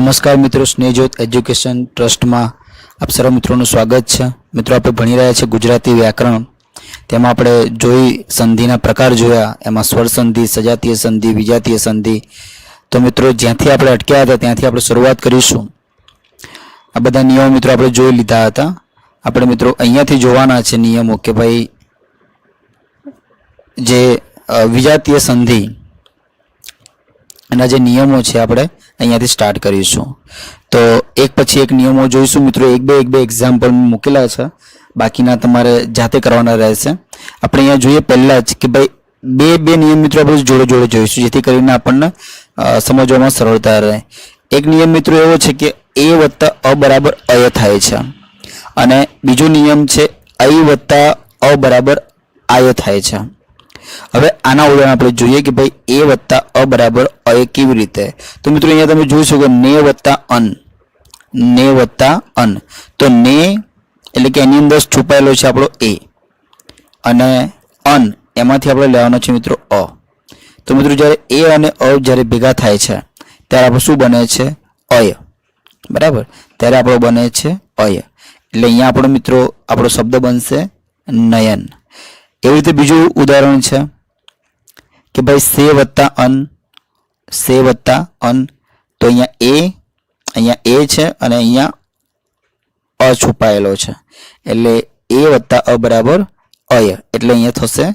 નમસ્કાર મિત્રો, સ્નેહજ્યોત એજ્યુકેશન ટ્રસ્ટમાં આપ સર્વ મિત્રોનું સ્વાગત છે. મિત્રો, આપણે ભણી રહ્યા છીએ ગુજરાતી વ્યાકરણ. તેમાં આપણે જોઈ સંધિના પ્રકાર જોયા. એમાં સ્વર સંધિ, સજાતીય સંધિ, વિજાતીય સંધિ. તો મિત્રો, જ્યાંથી આપણે અટક્યા હતા, ત્યાંથી આપણે શરૂઆત કરીશું. આ બધા નિયમો મિત્રો આપણે જોઈ લીધા હતા. આપણે મિત્રો, અહીંયાથી જોવાના છે નિયમો કે ભાઈ, જે વિજાતીય સંધિ. એના જે નિયમો છે, આપણે અહીંયાથી સ્ટાર્ટ કરીશું. તો એક પછી એક નિયમો જોઈશું. મિત્રો, એક બે એક બે એક્ઝામ્પલ મૂકેલા છે. બાકીના તમારે જાતે કરવાના રહેશે. આપણે અહીંયા જોઈએ પહેલાં જ કે ભાઈ બે બે નિયમ મિત્રો આપણે જોડે જોડે જોઈશું, જેથી કરીને આપણને સમજવામાં સરળતા રહે. એક નિયમ મિત્રો એવો છે કે એ વત્તા અ બરાબર અય થાય છે. અને બીજો નિયમ છે અય વત્તા અ બરાબર આય થાય છે. હવે આના ઉદાહરણ આપણે જોઈએ કે ભાઈ એ વત્તા અ બરાબર અ એ કેવી રીતે? તો મિત્રો અહીંયા તમે જોઈ શકો ને વત્તા અન. ને વત્તા અન. તો ને એટલે કે એની અંદર છુપાયેલો છે આપણો એ. અને અન, એમાંથી આપણે લેવાનો છે મિત્રો અ. તો મિત્રો જ્યારે એ અને અ જ્યારે ભેગા થાય છે, ત્યારે આપણે શું બને છે? અય. બરાબર? ત્યારે આપણો બને છે અય. એટલે અહીંયા આપણો મિત્રો, આપણો શબ્દ બનશે નયન. એવી રીતે બીજું ઉદાહરણ છે કે ભાઈ સે વત્તા અન, સે વત્તા અન. તો અહીંયા એ અહીંયા એ છે અને અહીંયા અ છુપાયેલો છે. એટલે એ વત્તા અ બરાબર અય એટલે અહીંયા થશે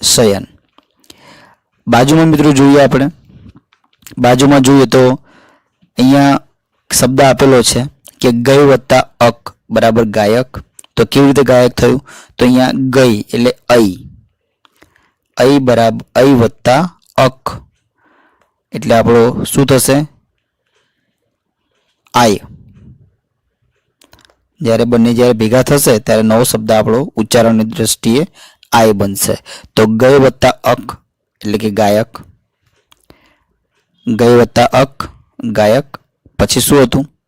શયન. બાજુમાં મિત્રો જોઈએ આપણે. બાજુમાં જોઈએ તો અહીંયા શબ્દ આપેલો છે કે ગય વત્તા અક, બરાબર ગાયક. તો કેવી રીતે ગાયક થયું? તો અહીંયા ગઈ એટલે અઈ. અઈ બરાબર અઈ વત્તા અક એટલે આપણો શું થશે? આય. જ્યારે બંને જ્યારે ભેગા થશે, ત્યારે નવો શબ્દ આપણો ઉચ્ચારણની દ્રષ્ટિએ આય બનશે. તો ગય વત્તા અક એટલે કે ગાયક. ગય વત્તા અક ગાયક. પછી શું હતું?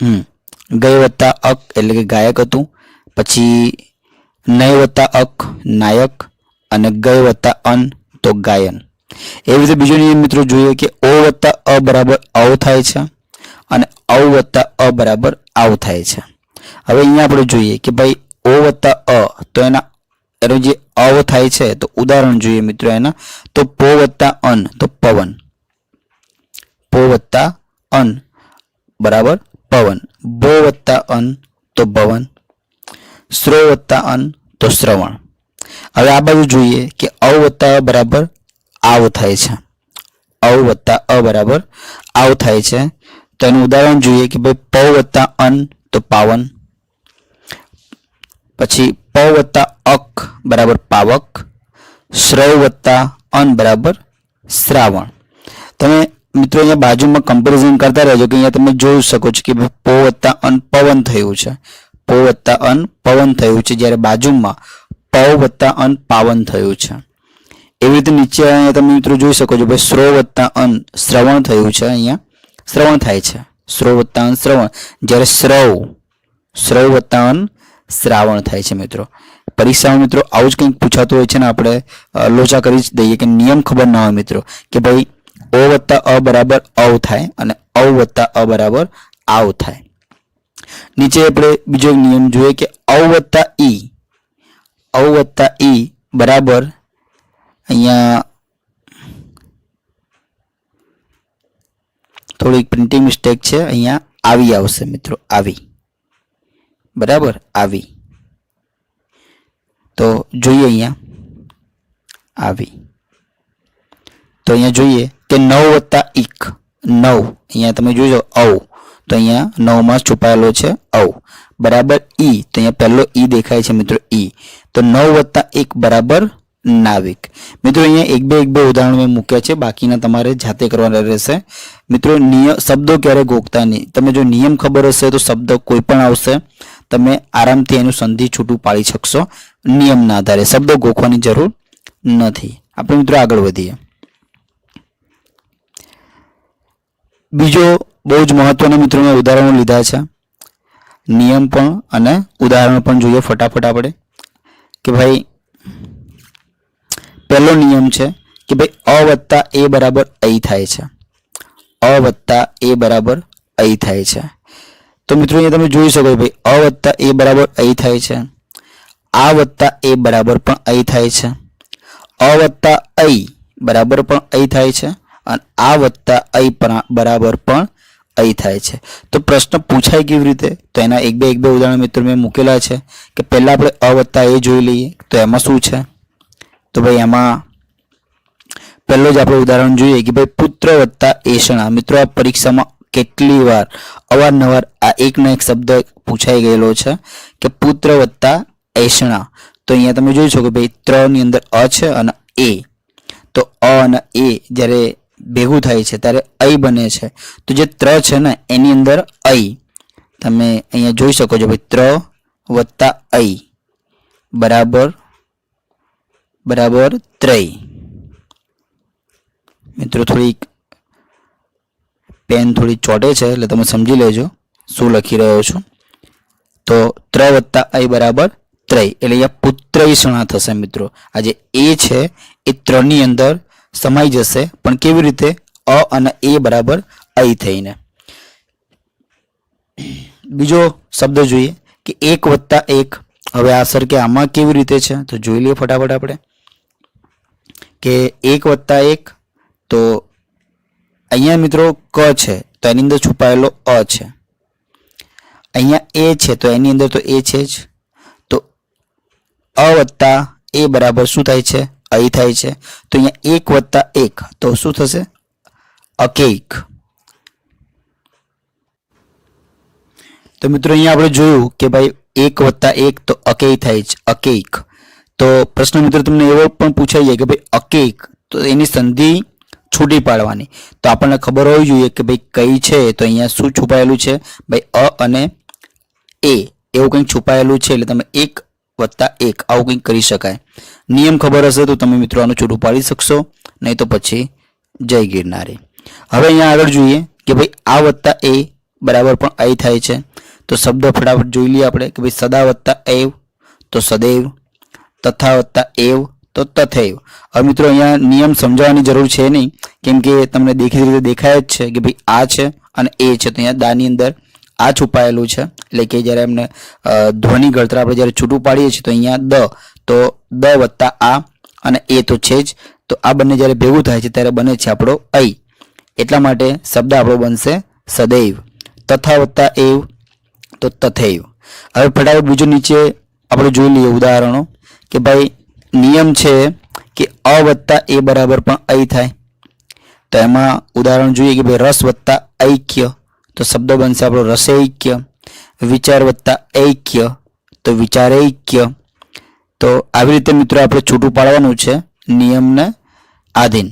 ગય વત્તા અક એટલે કે ગાયક હતું. પછી નય વત્તા અક નાયક અને ગય વત્તા અન તો ગાયન. એવી રીતે બીજો નિયમ મિત્રો જોઈએ કે ઓ વત્તા અ બરાબર અવ થાય છે અને અવ વત્તા અ બરાબર આવ થાય છે. હવે અહીંયા આપણે જોઈએ કે ભાઈ ઓ વત્તા અ તો એના એનો જે અવ થાય છે તો ઉદાહરણ જોઈએ મિત્રો એના તો પો વત્તા અન તો પવન. પો વત્તા અન બરાબર પવન. બો વત્તા અન તો ભવન. શ્રો વત્તા અન તો શ્રવણ. હવે આ બાજુ જોઈએ કે અવ વત્તા અ બરાબર આવ થાય છે. અવ વત્તા અ બરાબર આવ થાય છે. તો એનું ઉદાહરણ જોઈએ કે ભાઈ પવ વત્તા અન તો પાવન. પછી પ વત્તા અક બરાબર પાવક. શ્રવ વત્તા અન બરાબર શ્રાવણ. તમે મિત્રો, અહીંયા બાજુમાં કમ્પેરિઝન કરતા રહેજો કે અહીંયા તમે જોઈ શકો છો કે પો વત્તા અન પવન થયું છે. પો વત્તા અન પવન થયું છે, જ્યારે બાજુમાં પવ વત્તા અન પાવન થયું છે. એવી રીતે નીચે અહીંયા તમે મિત્રો જોઈ શકો છો, ભાઈ શ્રો વત્તા અન શ્રવણ થયું છે અહીંયા. શ્રવણ થાય છે. શ્રો વત્તા અન શ્રવણ. જ્યારે શ્રવ શ્રવ વત્તા અન શ્રાવણ થાય છે મિત્રો. પરીક્ષામાં મિત્રો આવું જ કંઈક પૂછાતું હોય છે ને, આપણે લોચા કરી જ દઈએ કે નિયમ ખબર ના હોય મિત્રો, કે ભાઈ ઓ વત્તા અ બરાબર અવ થાય અને અવ વત્તા અ બરાબર આવ થાય. નીચે આપણે બીજો નિયમ જોઈએ કે અવ વત્તા ઈ અવ વત્તા ઈ બરાબર અહીંયા થોડીક પ્રિન્ટિંગ મિસ્ટેક છે, અહીંયા આવી આવશે મિત્રો, આવી. બરાબર, આવી. તો જોઈએ અહીંયા. આવી. તો અહીંયા જોઈએ. કે નવ વત્તા એક. નવ. અહીંયા તમે જોજો અવ. તો અહીંયા નવમાં છુપાયેલો છે અવ. બરાબર ઈ. તો અહીંયા પહેલો ઈ દેખાય છે મિત્રો ઈ. તો નવ વત્તા એક બરાબર નાવિક. મિત્રો અહીંયા એક બે એક બે ઉદાહરણ મેં મૂક્યા છે. બાકીના તમારે જાતે કરવાના રહેશે. મિત્રો નિયમ શબ્દો ક્યારે ગોખતા નહીં? તમે જો નિયમ ખબર હશે તો શબ્દ કોઈ પણ આવશે. તમે આરામથી એનું સંધિ છૂટું પાડી શકશો. નિયમના આધારે શબ્દો ગોખવાની જરૂર નથી. આપણે મિત્રો આગળ વધીએ. બીજો બહુ જ મહત્વના મિત્રો મેં ઉદાહરણો લીધા છે. નિયમ પણ અને ઉદાહરણ પણ જોઈએ ફટાફટ આપણે. કે ભાઈ, પહેલો નિયમ છે કે ભાઈ, અ વત્તા એ બરાબર અહીં થાય છે. અ વત્તા એ બરાબર અહીં થાય છે. તો મિત્રો અહીંયા તમે જોઈ શકો ભાઈ, અ વત્તા એ બરાબર અહીં થાય છે. આ વત્તા એ બરાબર પણ અહીં થાય છે. અ વત્તા અહીં બરાબર પણ અહીં થાય છે. અને આ વત્તા પણ બરાબર પણ અહીં થાય છે. તો પ્રશ્ન પૂછાય કેવી રીતે? તો એના એક બે એક બે ઉદાહરણ મિત્રો મેં મૂકેલા છે કે પહેલાં આપણે અ વત્તા એ જોઈ લઈએ, તો એમાં શું છે? તો ભાઈ એમાં પહેલો જ આપણે ઉદાહરણ જોઈએ કે ભાઈ પુત્ર વત્તા એષણા મિત્રો, આ પરીક્ષામાં કેટલી વાર, અવારનવાર આ એકનો એક શબ્દ પૂછાઈ ગયેલો છે કે પુત્ર વત્તા એષણા તો અહીંયા તમે જોઈ શકો ભાઈ ત્રણની અંદર અ છે અને એ. તો અ અને એ જ્યારે ભેગું થાય છે, ત્યારે અય બને છે. તો જે ત્ર છે ને, એની અંદર અય તમે અહીંયા જોઈ શકો છો ભાઈ, ત્ર વત્તા અય બરાબર? બરાબર ત્રય. મિત્રો, થોડીક પેન થોડી ચોટે છે, એટલે તમે સમજી લેજો શું લખી રહ્યો છું. તો ત્ર વત્તા અય બરાબર ત્રય. એટલે અહીંયા પુત્રયષણા થશે, મિત્રો. આ જે એ છે, એ ત્રણની અંદર સમાઈ જશે, પણ કેવી રીતે? અ અને એ બરાબર અઈ થઈને. બીજો શબ્દ જોઈએ કે એક વત્તા એક. હવે આ સર કે આમાં કેવી રીતે છે? તો જોઈ લઈએ ફટાફટ આપણે. કે એક વત્તા એક તો અહીંયા મિત્રો ક છે, તો એની અંદર છુપાયેલો અ છે. અહીંયા એ છે, તો એની અંદર તો એ છે જ. તો અ વત્તા એ બરાબર શું થાય છે? અહીં થાય છે. તો અહીંયા એક વત્તા એક. તો શું થશે? અકેક તો મિત્રો અહીંયા આપણે જોયું કે ભાઈ એક વત્તા એક તો અકેય થાય છે. અકેક તો પ્રશ્ન મિત્રો તમને એવો પણ પૂછાઈ જાય કે ભાઈ અકેક તો એની સંધિ છૂટી પાડવાની. તો આપણને ખબર હોવી જોઈએ કે ભાઈ કઈ છે? તો અહીંયા શું છુપાયેલું છે? ભાઈ અ અને એ. એવું કંઈક છુપાયેલું છે. એટલે તમે એક વત્તા એક. આવું કંઈક કરી શકાય. નિયમ ખબર હશે તો તમે મિત્રો આનું છૂટું પાડી શકશો, નહીં તો પછી જય ગિરનારી. હવે અહીંયા આગળ જોઈએ કે ભાઈ આ વત્તા એ બરાબર પણ અહીં થાય છે. તો શબ્દ ફટાફટ જોઈ લઈએ આપણે કે ભાઈ સદા વત્તા એવ, તો સદૈવ, તથા વત્તા એવ, તો તથૈવ. હવે મિત્રો અહીંયા નિયમ સમજાવવાની જરૂર છે નહીં, કેમ કે તમને દેખીતી રીતે દેખાય જ છે કે ભાઈ આ છે અને એ છે. તો અહીંયા દાની અંદર આ છુપાયેલું છે. એટલે કે જ્યારે એમને ધ્વનિ ગળતર આપણે જ્યારે છૂટું પાડીએ છીએ, તો અહીંયા દ, તો દ વત્તા આ અને એ તો છે જ. તો આ બંને જ્યારે ભેગું થાય છે, ત્યારે બને છે આપણો ઐ એટલા માટે શબ્દ આપણો બનશે સદૈવ. તથા વત્તા એવ, તો તથૈવ. હવે ફટાફટ બીજું નીચે આપણે જોઈ લઈએ ઉદાહરણો કે ભાઈ, નિયમ છે કે અ વત્તા એ બરાબર પણ અ થાય. તો એમાં ઉદાહરણ જોઈએ કે ભાઈ રસ વત્તા ઐક્ય. તો શબ્દ બનશે આપણો રસૈક્ય, વિચાર વત્તા ઐક્ય, તો વિચારૈક્ય તો આવી રીતે મિત્રો આપણે છૂટું પાડવાનું છે નિયમને આધીન.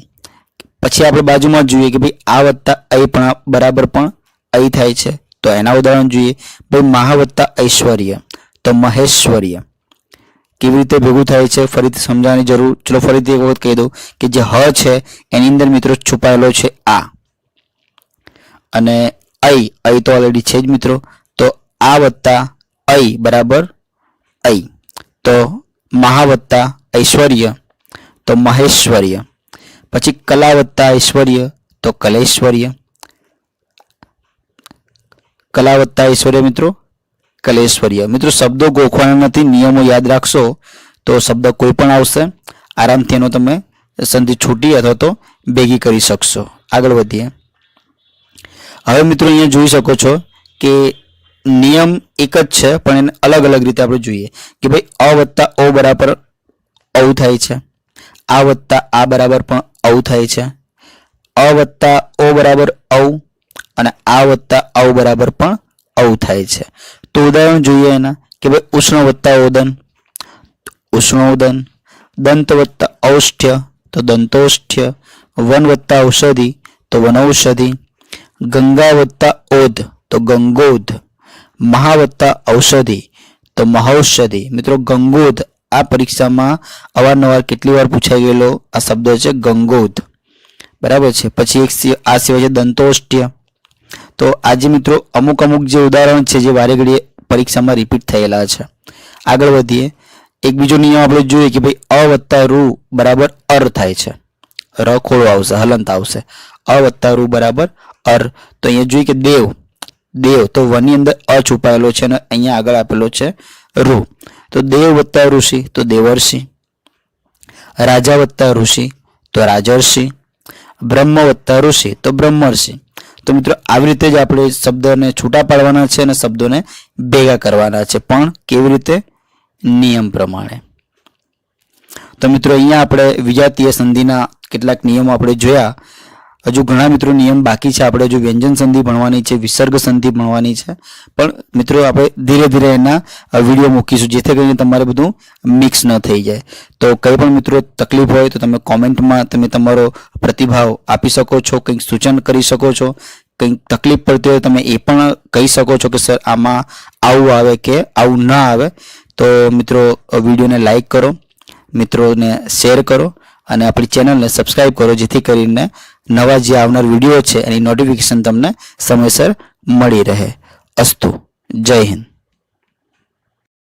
પછી આપણે બાજુમાં જોઈએ કે ભાઈ આ વત્તા અ પણ બરાબર પણ અ થાય છે. તો એના ઉદાહરણ જોઈએ. ભાઈ મહા વત્તા ઐશ્વર્ય, તો મહેશ્વર્ય. કેવી રીતે ભેગું થાય છે? ફરીથી સમજાવવાની જરૂર. ચલો ફરીથી એક વખત કહી દઉં કે જે હ છે, એની અંદર મિત્રો છુપાયેલો છે આ. અને ઐ ઐ તો ઓલરેડી છે જ મિત્રો. તો આ વત્તા ઐ બરાબર ઐ તો મહા વત્તા ઐશ્વર્ય, તો મહેશ્વર્ય. પછી કલા વત્તા ઐશ્વર્ય, તો કલેશ્વર્ય. કલા વત્તા ઐશ્વર્ય મિત્રો, કલેશ્વર્ય. મિત્રો શબ્દો ગોખવાના નથી, નિયમો યાદ રાખશો તો શબ્દ કોઈ પણ આવશે, આરામથી એનો તમે સંધિ છૂટી અથવા તો ભેગી કરી શકશો. આગળ વધીએ. હવે મિત્રો અહીંયા જોઈ શકો છો કે નિયમ એક જ છે, પણ એને અલગ અલગ રીતે આપણે જોઈએ કે ભાઈ અ વત્તા ઓ બરાબર ઔ થાય છે. આ વત્તા આ બરાબર પણ ઔ થાય છે. અ વત્તા ઓ બરાબર ઔ અને આ વત્તા ઔ બરાબર પણ ઔ થાય છે. તો ઉદાહરણ જોઈએ એના કે ભાઈ ઉષ્ણ વત્તા ઓદન ઉષ્ણોદન દંત વત્તા ઔષ્ઠ્ય તો દંતોષ્ઠ્ય, વન વત્તા ઔષધિ તો વનૌષધિ ગંગા વત્તા ઓધ, તો ગંગોધ. મહા વત્તા ઔષધિ, તો મહૌષધિ. મિત્રો, ગંગોધ આ પરીક્ષામાં અવારનવાર કેટલી વાર પૂછાઈ ગયેલો આ શબ્દ છે ગંગોધ. બરાબર છે. પછી એક આ સિવાય છે દંતોષ્ટ્ય. તો આજે મિત્રો અમુક અમુક જે ઉદાહરણ છે જે વારે ઘડીએ પરીક્ષામાં રિપીટ થયેલા છે. આગળ વધીએ. એક બીજો નિયમ આપણે જોઈએ કે ભાઈ અ વત્તા રૂ બરાબર અર થાય છે. ર ખોળો આવશે, હલંત આવશે. અ વત્તા બરાબર અર. તો અહીંયા જોઈએ કે દેવ. દેવ તો વની અંદર અ છુપાયેલો છે અને અહીંયા આગળ આપેલો છે રૂ તો દેવ વત્તા ઋષિ, તો દેવર્ષિ. રાજા વત્તા ઋષિ, તો રાજર્ષિ. બ્રહ્મ વત્તા ઋષિ, તો બ્રહ્મર્ષિ. તો મિત્રો આવી રીતે જ આપણે શબ્દોને છૂટા પાડવાના છે અને શબ્દોને ભેગા કરવાના છે. પણ કેવી રીતે? નિયમ પ્રમાણે. તો મિત્રો અહીંયા આપણે વિજાતીય સંધિના કેટલાક નિયમો આપણે જોયા. હજુ ઘણા મિત્રો નિયમ બાકી છે. આપણે હજુ વ્યંજન સંધિ ભણવાની છે, વિસર્ગ સંધિ ભણવાની છે. પણ મિત્રો, આપણે ધીરે ધીરે એના વીડિયો મૂકીશું, જેથી કરીને તમારે બધું મિક્સ ન થઈ જાય. તો કંઈ પણ મિત્રો તકલીફ હોય તો તમે કોમેન્ટમાં તમે તમારો પ્રતિભાવ આપી શકો છો, કંઈક સૂચન કરી શકો છો. કંઈક તકલીફ પડતી હોય તમે એ પણ કહી શકો છો કે, સર, આમાં આવું આવે કે આવું ના આવે. તો મિત્રો વિડીયોને લાઈક કરો, મિત્રોને શેર કરો અને આપણી ચેનલને સબસ્ક્રાઈબ કરો, જેથી કરીને નવા જે આવનાર વીડિયો છે એની નોટિફિકેશન તમને સમયસર મળી રહે. અસ્તુ. જય હિન્દ.